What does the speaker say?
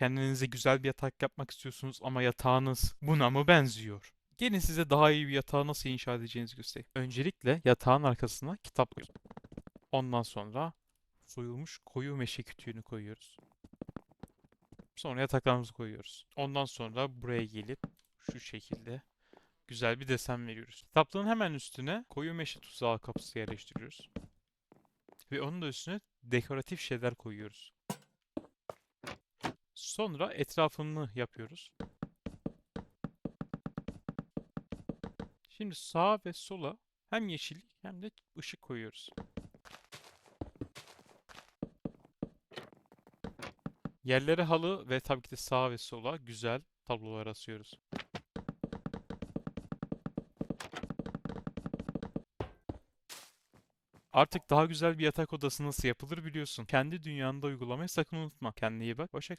Kendinize güzel bir yatak yapmak istiyorsunuz ama yatağınız buna mı benziyor? Gelin size daha iyi bir yatağı nasıl inşa edeceğinizi göstereyim. Öncelikle yatağın arkasına kitap koyuyoruz. Ondan sonra soyulmuş koyu meşe kütüğünü koyuyoruz. Sonra yataklarımızı koyuyoruz. Ondan sonra buraya gelip şu şekilde güzel bir desen veriyoruz. Kitaplığın hemen üstüne koyu meşe tuzağı kapısı yerleştiriyoruz. Ve onun da üstüne dekoratif şeyler koyuyoruz. Sonra etrafını yapıyoruz. Şimdi sağa ve sola hem yeşillik hem de ışık koyuyoruz. Yerlere halı ve tabii ki de sağa ve sola güzel tablolar asıyoruz. Artık daha güzel bir yatak odası nasıl yapılır biliyorsun. Kendi dünyanda uygulamayı sakın unutma. Kendine iyi bak. Hoşça.